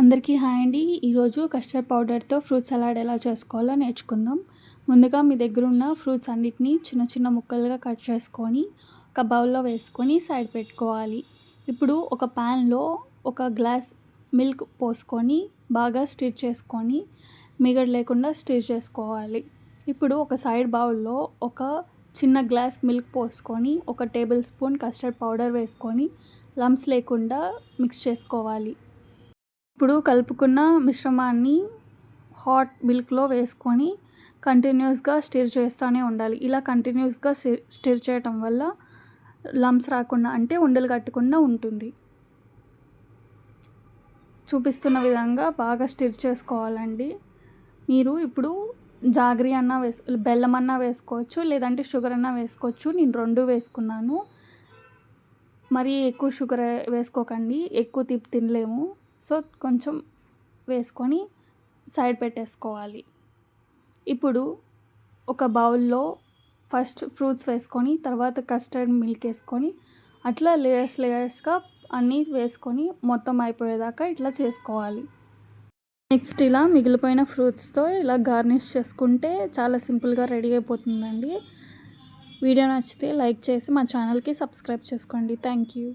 అందరికీ హాయ్ అండి. ఈరోజు కస్టర్డ్ పౌడర్తో ఫ్రూట్ సలాడ్ ఎలా చేసుకోవాలో నేర్చుకుందాం. ముందుగా మీ దగ్గర ఉన్న ఫ్రూట్స్ అన్నిటినీ చిన్న చిన్న ముక్కలుగా కట్ చేసుకొని ఒక బౌల్లో వేసుకొని సైడ్ పెట్టుకోవాలి. ఇప్పుడు ఒక ప్యాన్లో ఒక గ్లాస్ మిల్క్ పోసుకొని బాగా స్టిర్ చేసుకొని మిగడ లేకుండా స్టిర్ చేసుకోవాలి. ఇప్పుడు ఒక సైడ్ బౌల్లో ఒక చిన్న గ్లాస్ మిల్క్ పోసుకొని ఒక టేబుల్ స్పూన్ కస్టర్డ్ పౌడర్ వేసుకొని లమ్స్ లేకుండా మిక్స్ చేసుకోవాలి. ఇప్పుడు కలుపుకున్న మిశ్రమాన్ని హాట్ మిల్క్లో వేసుకొని కంటిన్యూస్గా స్టిర్ చేస్తూనే ఉండాలి. ఇలా కంటిన్యూస్గా స్టిర్ చేయటం వల్ల లమ్స్ రాకుండా అంటే ఉండలు కట్టకుండా ఉంటుంది. చూపిస్తున్న విధంగా బాగా స్టిర్ చేసుకోవాలండి. మీరు ఇప్పుడు జాగ్రీ అన్న వేసు బెల్లం అన్న వేసుకోవచ్చు లేదంటే షుగర్ అన్న వేసుకోవచ్చు. నేను రెండు వేసుకున్నాను. మరీ ఎక్కువ షుగర్ వేసుకోకండి. ఎక్కువ తిప్పి తినలేము. సో కొంచెం వేసుకొని సైడ్ పెట్టేసుకోవాలి. ఇప్పుడు ఒక బౌల్లో ఫస్ట్ ఫ్రూట్స్ వేసుకొని తర్వాత కస్టర్డ్ మిల్క్ వేసుకొని అట్లా లేయర్స్ లేయర్స్గా అన్నీ వేసుకొని మొత్తం అయిపోయేదాకా ఇట్లా చేసుకోవాలి. నెక్స్ట్ ఇలా మిగిలిపోయిన ఫ్రూట్స్తో ఇలా గార్నిష్ చేసుకుంటే చాలా సింపుల్గా రెడీ అయిపోతుందండి. వీడియో నచ్చితే లైక్ చేసి మా ఛానల్కి సబ్స్క్రైబ్ చేసుకోండి. Thank you.